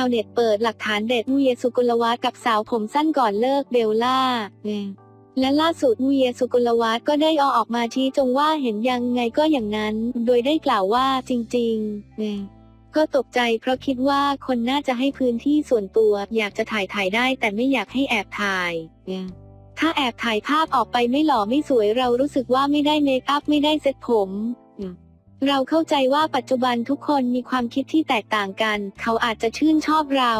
าวเน็ตเปิดหลักฐานเด็ดเวียสุกุลวัฒกับสาวผมสั้นก่อนเลิกเบลล่าและล่าสุดเวียสุกุลวัฒก็ได้ออกมาชี้จงว่าเห็นยังไงก็อย่างนั้น โดยได้กล่าวว่าจริงๆ ก็ตกใจเพราะคิดว่าคนน่าจะให้พื้นที่ส่วนตัวอยากจะถ่ายถ่ายได้แต่ไม่อยากให้แอบถ่าย ถ้าแอบถ่ายภาพออกไปไม่หล่อไม่สวยเรารู้สึกว่าไม่ได้เมคอัพไม่ได้เซ็ตผม เราเข้าใจว่าปัจจุบันทุกคนมีความคิดที่แตกต่างกัน เขาอาจจะชื่นชอบเรา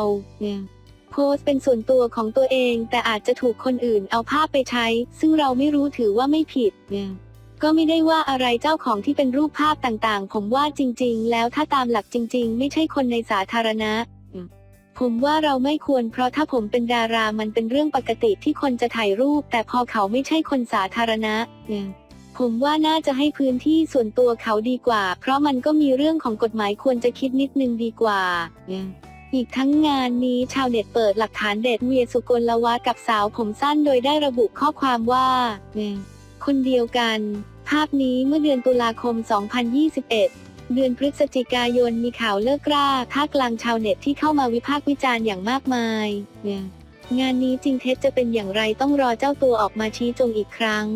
โพสเป็นส่วนตัวของตัวเอง แต่อาจจะถูกคนอื่นเอาภาพไปใช้ ซึ่งเราไม่รู้ถือว่าไม่ผิดก็ไม่ได้ว่าอะไรเจ้าของที่เป็นรูปภาพต่างๆ ผมว่าจริง ๆ แล้วถ้าตามหลักจริง ๆ ไม่ใช่คนในสาธารณะ ผมว่าเราไม่ควรเพราะถ้าผมเป็นดารามันเป็นเรื่องปกติที่คนจะถ่ายรูป แต่พอเขาไม่ใช่คนสาธารณะ ผมว่าน่าจะให้พื้นที่ส่วนตัวเขาดีกว่า เพราะมันก็มีเรื่องของกฎหมายควรจะคิดนิดนึงดีกว่าอีกทั้งงานนี้ชาวเน็ตเปิดหลักฐานเด็ดเวียสุกลวัฒน์กับสาวผมสั้นโดยได้ระบุข้อความว่าคนเดียวกัน ภาพนี้เมื่อเดือนตุลาคม 2021 เดือนพฤศจิกายนมีข่าวเลิกราท่ามกลางชาวเน็ตที่เข้ามาวิพากษ์วิจารณ์อย่างมากมาย งานนี้จริงเท็จจะเป็นอย่างไรต้องรอเจ้าตัวออกมาชี้จงอีกครั้ง